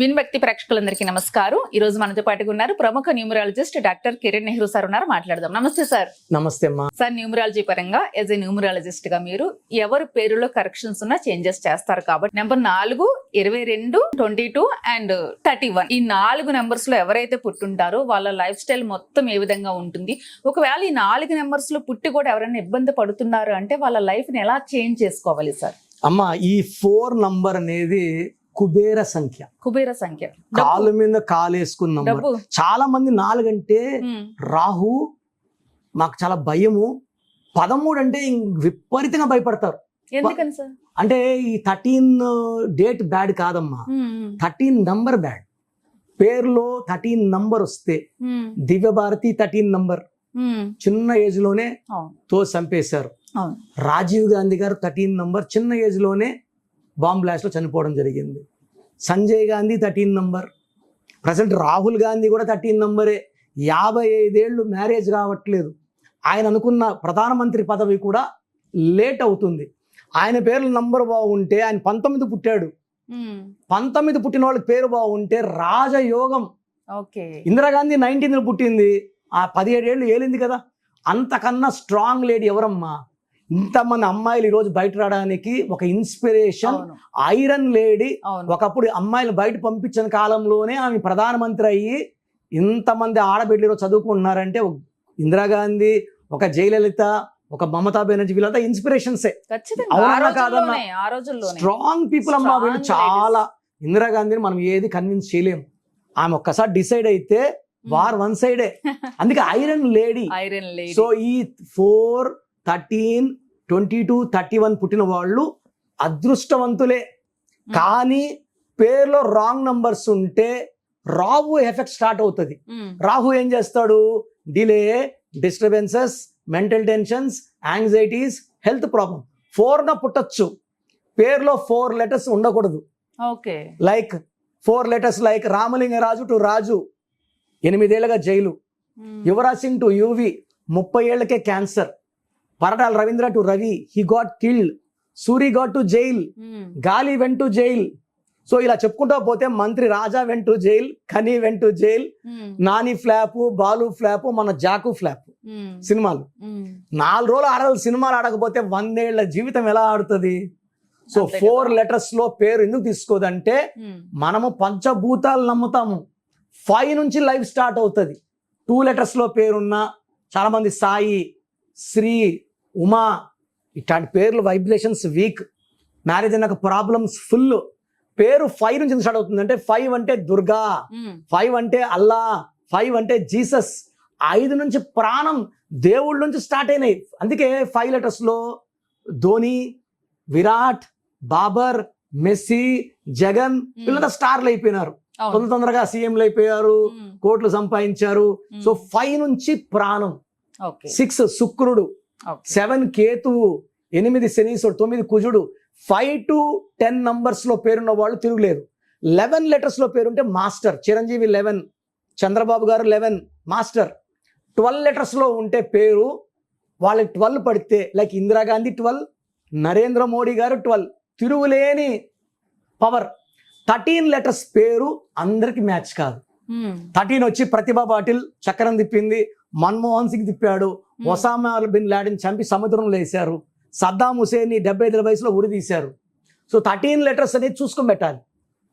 విన్భక్తి ప్రేక్షకులందరికీ నమస్కారం. ఈ రోజు మనతో పాటుగా ఉన్నారు ప్రముఖ numerologist doctor Kiran Nehru sir ఉన్నారు. మాట్లాడదాం. నమస్తే సార్. నమస్తే అమ్మా. సార్ న్యూమరాలజీ పరంగా యాజ్ ఎ న్యూమరాలజిస్ట్గా మీరు ఎవరి పేరులో కరెక్షన్స్ ఉన్నా చేంజెస్ చేస్తారు కాబట్టి నెంబర్ నాలుగు ఇరవై రెండు twenty two and thirty one ఈ నాలుగు నెంబర్స్లో ఎవరైతే పుట్టుంటారో వాళ్ళ లైఫ్ స్టైల్ మొత్తం ఏ విధంగా ఉంటుంది? ఒకవేళ ఈ నాలుగు నెంబర్స్లో పుట్టి కూడా ఎవరైనా ఇబ్బంది పడుతున్నారు అంటే వాళ్ళ లైఫ్ని ఎలా చేంజ్ చేసుకోవాలి సార్? అమ్మా ఈ ఫోర్ నంబర్ అనేది కుబేర సంఖ్య. కుబేర సంఖ్య. కాలు మీద కాలు వేసుకున్న నంబర్ డబ్బు. చాలా మంది నాలుగంటే రాహు మాకు చాలా భయము. పదమూడు అంటే విపరీతంగా భయపడతారు. అంటే ఈ థర్టీన్ డేట్ బ్యాడ్ కాదమ్మా. Thirteen number bad. పేరులో థర్టీన్ నంబర్ వస్తే దివ్య భారతి థర్టీన్ నంబర్. చిన్న ఏజ్లోనే తో చంపేశారు. రాజీవ్ గాంధీ గారు థర్టీన్ నంబర్ చిన్న ఏజ్లోనే బాంబ్ బ్లాస్ట్లో చనిపోవడం జరిగింది. Sanjay Gandhi thirteen number. Present Rahul Gandhi కూడా థర్టీన్ నంబరే. యాభై ఐదేళ్ళు మ్యారేజ్ కావట్లేదు. ఆయన అనుకున్న ప్రధానమంత్రి పదవి కూడా లేట్ అవుతుంది. ఆయన పేర్ల నంబర్ బాగుంటే ఆయన పంతొమ్మిది పుట్టాడు. పంతొమ్మిది పుట్టిన వాళ్ళకి పేరు బాగుంటే రాజయోగం. ఓకే. ఇందిరాగాంధీ నైన్టీన్ పుట్టింది. ఆ పదిహేడేళ్ళు ఏలింది కదా. అంతకన్నా స్ట్రాంగ్ లేడీ ఎవరమ్మా? ఇంతమంది అమ్మాయిలు ఈరోజు బయట రావడానికి ఒక ఇన్స్పిరేషన్ ఐరన్ లేడీ ఒకప్పుడు అమ్మాయిలు బయట పంపించిన కాలంలోనే ఆమె ప్రధానమంత్రి అయ్యి ఇంతమంది ఆడబిడ్డలు ఈరోజు చదువుకుంటున్నారంటే ఇందిరాగాంధీ ఒక జయలలిత ఒక మమతా బెనర్జీ వీళ్ళంతా ఇన్స్పిరేషన్సే స్ట్రాంగ్ పీపుల్ అమ్మా వీళ్ళు. చాలా. ఇందిరాగాంధీని మనం ఏది కన్విన్స్ చేయలేము. ఆమె ఒక్కసారి డిసైడ్ అయితే వార్ వన్ సైడే అందుకే iron lady. Iron lady. So ఈ four thirteen twenty two thirty one పుట్టిన వాళ్ళు అదృష్టవంతులే. కానీ పేర్లో రాంగ్ నంబర్స్ ఉంటే రాహు ఎఫెక్ట్ స్టార్ట్ అవుతుంది. రాహు ఏం చేస్తాడు? Delay disturbances mental tensions anxieties health problem ఫోర్న పుట్టచ్చు. పేర్లో ఫోర్ లెటర్స్ ఉండకూడదు. Okay. Like four letters like Ramalingaraju to Raju. ఎనిమిదేళ్ళుగా jail. Yuvraj Singh to Yuvi. ముప్పై ఏళ్ళకే cancer. Paritala Ravindra to Ravi he got killed Suri got to jail Gali went to jail so ఇలా చెప్పుకుంటూ పోతే మంత్రి Raja went to jail Kani went to jail Nani flop Balu flop మన జాకు flop సినిమాలు. నాలుగు రోజులు ఆడాలి సినిమాలు ఆడకపోతే వందేళ్ళ జీవితం ఎలా ఆడుతుంది? So four. లెటర్స్లో పేరు ఎందుకు తీసుకోదంటే మనము పంచభూతాలు నమ్ముతాము. ఫైవ్ నుంచి లైఫ్ స్టార్ట్ అవుతుంది. టూ లెటర్స్లో పేరున్న చాలామంది సాయి శ్రీ ఉమా ఇట్లాంటి పేర్లు వైబ్రేషన్స్ వీక్. మ్యారేజ్ అయినాక ప్రాబ్లమ్స్ ఫుల్. పేరు ఫైవ్ నుంచి స్టార్ట్ అవుతుంది అంటే ఫైవ్ అంటే దుర్గా ఫైవ్ అంటే అల్లా ఫైవ్ అంటే జీసస్. ఐదు నుంచి ప్రాణం దేవుళ్ళ నుంచి స్టార్ట్ అయినాయి. అందుకే ఫైవ్ లెటర్స్లో ధోని విరాట్ బాబర్ మెస్సీ జగన్ వీళ్ళంతా స్టార్లు అయిపోయినారు. తొందర తొందరగా సీఎంలు అయిపోయారు కోట్లు సంపాదించారు. సో ఫైవ్ నుంచి ప్రాణం. సిక్స్ శుక్రుడు. సెవెన్ కేతువు ఎనిమిది శనీసుడు తొమ్మిది కుజుడు ఫైవ్ టు టెన్ నంబర్స్లో పేరున్న వాళ్ళు తిరుగులేరు లెవెన్ లెటర్స్లో పేరుంటే master Chiranjeevi eleven Chandrababu garu eleven master. Twelve లెటర్స్లో ఉంటే పేరు వాళ్ళకి ట్వెల్వ్ పడితే లైక్ ఇందిరాగాంధీ ట్వెల్వ్ నరేంద్ర మోడీ గారు ట్వెల్వ్ తిరుగులేని పవర్. థర్టీన్ లెటర్స్ పేరు అందరికి మ్యాచ్ కాదు. థర్టీన్ వచ్చి ప్రతిభా పాటిల్ చక్రం తిప్పింది మన్మోహన్ సింగ్ తిప్పాడు ఒసామా బిన్ లాడెన్ చంపి సముద్రంలో వేశారు సద్దాం హుసేన్ డెబ్బై ఐదు వయసులో ఉరి తీశారు. సో థర్టీన్ లెటర్స్ అనేది చూసుకొని పెట్టాలి.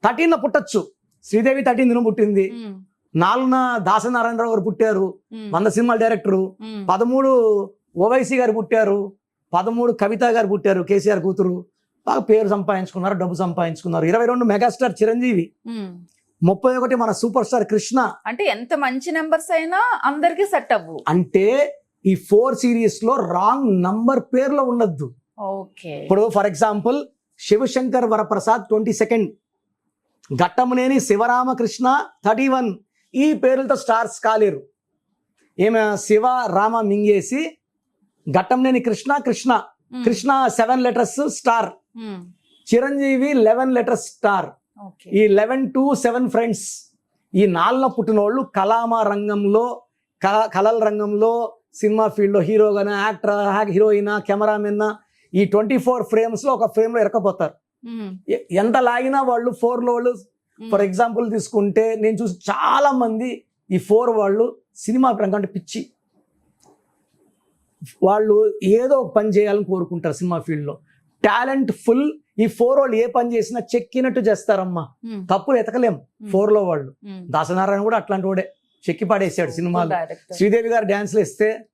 థర్టీన్ పుట్టచ్చు. శ్రీదేవి థర్టీన్ దిన పుట్టింది. నాలుగున దాసనారాయణరావు గారు పుట్టారు. వంద సినిమాల డైరెక్టరు. పదమూడు ఓవైసీ గారు పుట్టారు. పదమూడు కవిత గారు పుట్టారు కేసీఆర్ కూతురు. బాగా పేరు సంపాదించుకున్నారు డబ్బు సంపాదించుకున్నారు. ఇరవై రెండు మెగాస్టార్ చిరంజీవి. ముప్పై ఒకటి మన సూపర్ స్టార్ కృష్ణ. అంటే ఎంత మంచి నెంబర్స్ అయినా అందరికి సెట్ అవ్వు. అంటే ఈ ఫోర్ సిరీస్లో రాంగ్ నంబర్ పేర్లో ఉండద్దు. ఓకే. ఇప్పుడు for example Shivashankar Varaprasad twenty second. Ghattamaneni Sivaramakrishna thirty one. ఈ పేర్లతో స్టార్స్ కాలేరు. ఈమె Shiva Rama మింగేసి Ghattamaneni Krishna Krishna. Krishna seven letters star. Chiranjeevi eleven letters star. ఈ లెవెన్ టు సెవెన్ ఫ్రెండ్స్ ఈ నాలుగున పుట్టినోళ్ళు కళామా రంగంలో క- కళల రంగంలో సినిమా ఫీల్డ్లో హీరోగానా యాక్టర్ హీరోయిన్ కెమెరామెన్ ఈ ట్వంటీ ఫోర్ ఫ్రేమ్స్లో ఒక ఫ్రేమ్లో ఇరకపోతారు ఎంత లాగినా వాళ్ళు ఫోర్లో వాళ్ళు ఫర్ ఎగ్జాంపుల్ తీసుకుంటే నేను చూసి చాలా మంది ఈ ఫోర్ వాళ్ళు సినిమా అంటే పిచ్చి. వాళ్ళు ఏదో ఒక పని చేయాలని కోరుకుంటారు సినిమా ఫీల్డ్లో. టాలెంట్ ఫుల్ ఈ ఫోర్ వాళ్ళు ఏ పని చేసినా చెక్కినట్టు చేస్తారమ్మా. తప్పులు ఎతకలేం ఫోర్లో వాళ్ళు. దాసనారాయణ కూడా అట్లాంటి వాడే. చెక్కి పాడేసాడు సినిమాలు. శ్రీదేవి గారు డాన్స్లు ఇస్తే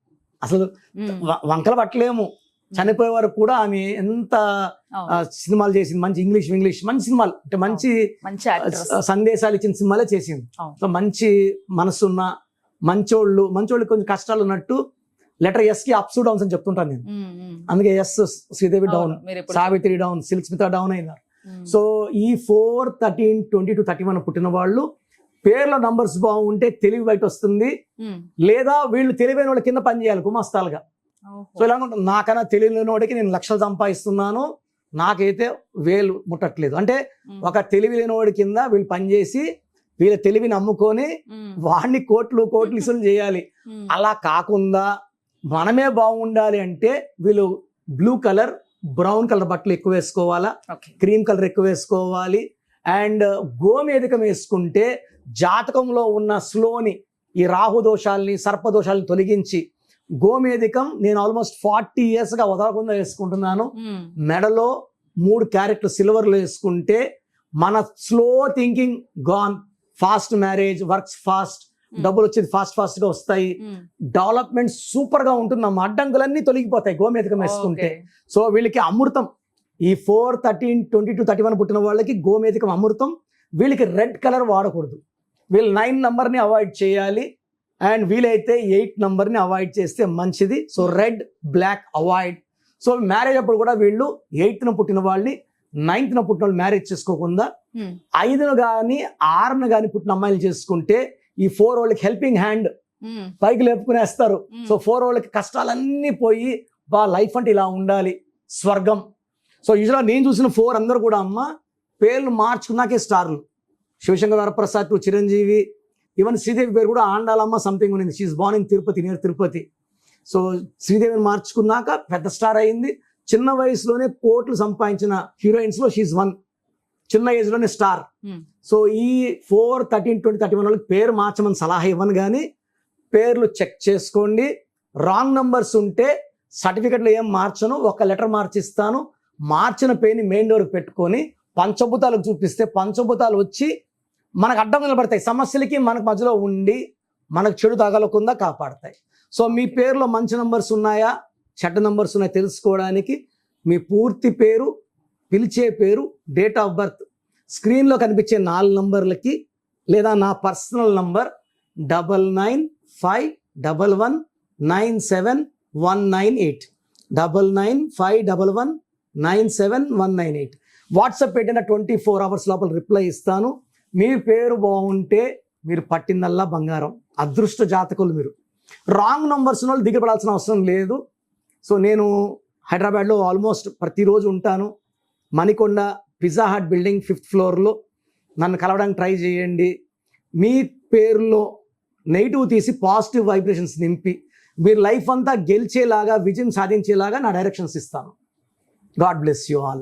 అసలు వంకలు పట్టలేము. చనిపోయే వరకు కూడా ఆమె ఎంత సినిమాలు చేసింది. మంచి ఇంగ్లీష్ ఇంగ్లీష్ మంచి సినిమాలు. అంటే మంచి సందేశాలు ఇచ్చిన సినిమాలే చేసింది. సో మంచి మనసున్న మంచోళ్ళు మంచోళ్ళు కొంచెం కష్టాలు ఉన్నట్టు లెటర్ ఎస్కి అప్స్ డౌన్స్ అని చెప్తుంటాను నేను అందుకే S Sridevi down Savitri down Silk Smitha down అయినారు. సో ఈ four thirteen twenty two thirty one పుట్టిన వాళ్ళు పేర్ల నంబర్స్ బాగుంటే తెలివి బయట వస్తుంది. లేదా వీళ్ళు తెలివైన వాళ్ళ కింద పని చేయాలి గుమాస్తాలుగా. సో ఇలా నాకన్నా తెలియలేని వాడికి నేను లక్షలు సంపాదిస్తున్నాను నాకైతే వేలు ముట్టట్లేదు అంటే. ఒక తెలివి లేని వాడి కింద వీళ్ళు పనిచేసి వీళ్ళ తెలివిని అమ్ముకొని. వాడిని కోట్లు కోట్లు ఇసులు చేయాలి. అలా కాకుండా మనమే బాగుండాలి అంటే వీళ్ళు బ్లూ కలర్ బ్రౌన్ కలర్ బట్టలు ఎక్కువ వేసుకోవాలా? క్రీమ్ కలర్ ఎక్కువ వేసుకోవాలి. అండ్ గోమేధికం వేసుకుంటే జాతకంలో ఉన్న స్లోని ఈ రాహు దోషాల్ని సర్ప దోషాలని తొలగించి గోమేధికం నేను ఆల్మోస్ట్ ఫార్టీ ఇయర్స్గా వదలకుండా వేసుకుంటున్నాను. ఉమ్. మెడలో మూడు క్యారెట్లు సిల్వర్లో వేసుకుంటే మన slow thinking gone fast marriage works fast డబ్బులు వచ్చేది ఫాస్ట్ ఫాస్ట్గా వస్తాయి. డెవలప్మెంట్ సూపర్గా ఉంటుంది. అమ్మ అడ్డంకులన్నీ తొలగిపోతాయి గోమేధికం వేసుకుంటే. సో వీళ్ళకి అమృతం. ఈ four thirteen twenty two thirty one పుట్టిన వాళ్ళకి గోమేధికం అమృతం. వీళ్ళకి రెడ్ కలర్ వాడకూడదు. వీళ్ళు నైన్ నంబర్ని అవాయిడ్ చేయాలి. అండ్ వీలైతే ఎయిట్ నంబర్ని అవాయిడ్ చేస్తే మంచిది. So red black avoid so marriage అప్పుడు కూడా వీళ్ళు ఎయిత్న పుట్టిన వాళ్ళని నైన్త్న పుట్టిన వాళ్ళు మ్యారేజ్ చేసుకోకుండా ఉమ్. ఐదును కానీ ఆరును కానీ పుట్టిన అమ్మాయిలు చేసుకుంటే ఈ ఫోర్ వాళ్ళకి హెల్పింగ్ హ్యాండ్. పైకి లేపుకునేస్తారు. సో ఫోర్ వాళ్ళకి కష్టాలన్నీ పోయి బా లైఫ్ అంటే ఇలా ఉండాలి. స్వర్గం. సో యూజువల్గా నేను చూసిన ఫోర్ అందరూ కూడా అమ్మ పేర్లు మార్చుకున్నాకే స్టార్లు. శివశంకర్ వరప్రసాద్ టు చిరంజీవి. ఈవెన్ శ్రీదేవి పేరు కూడా ఆండాలమ్మ సంథింగ్ ఉంది she born in Tirupati near Tirupati so శ్రీదేవిని మార్చుకున్నాక పెద్ద స్టార్ అయింది. చిన్న వయసులోనే కోట్లు సంపాదించిన హీరోయిన్స్లో షీఈ్ వన్ చిన్న ఏజ్లోనే స్టార్ ఉమ్. సో ఈ four thirteen twenty thirty one వాళ్ళకి పేరు మార్చమని సలహా ఇవ్వను కానీ పేర్లు చెక్ చేసుకోండి. రాంగ్ నంబర్స్ ఉంటే సర్టిఫికెట్లో ఏం మార్చను ఒక లెటర్ మార్చిస్తాను. మార్చిన పేరుని మెయిన్ డోర్కి పెట్టుకొని పంచభూతాలకు చూపిస్తే పంచభూతాలు వచ్చి మనకు అడ్డం నిలబడతాయి. సమస్యలకి మనకు మధ్యలో ఉండి మనకు చెడు తగలకుండా కాపాడతాయి. సో మీ పేరులో మంచి నంబర్స్ ఉన్నాయా? చెడ్డ నంబర్స్ ఉన్నాయా తెలుసుకోవడానికి. మీ పూర్తి పేరు పిలిచే పేరు డేట్ ఆఫ్ బర్త్ స్క్రీన్లో కనిపించే నాలుగు నంబర్లకి లేదా నా personal number double nine five double one nine seven one nine eight. Double nine five double one nine seven one nine eight. WhatsApp పెట్టిన ట్వంటీ ఫోర్ అవర్స్ లోపల రిప్లై ఇస్తాను. మీ పేరు బాగుంటే మీరు పట్టిందల్లా బంగారం. అదృష్ట జాతకులు మీరు. రాంగ్ నంబర్స్ వాళ్ళు దిగబడాల్సిన అవసరం లేదు. సో నేను హైదరాబాద్లో ఆల్మోస్ట్ ప్రతిరోజు ఉంటాను. Manikonda pizza hut building fifth ఫ్లోర్లో నన్ను కలవడానికి ట్రై చేయండి. మీ పేరులో నెగిటివ్ తీసి పాజిటివ్ వైబ్రేషన్స్ నింపి. మీరు లైఫ్ అంతా గెలిచేలాగా విజయం సాధించేలాగా నా డైరెక్షన్స్ ఇస్తాను. God bless you all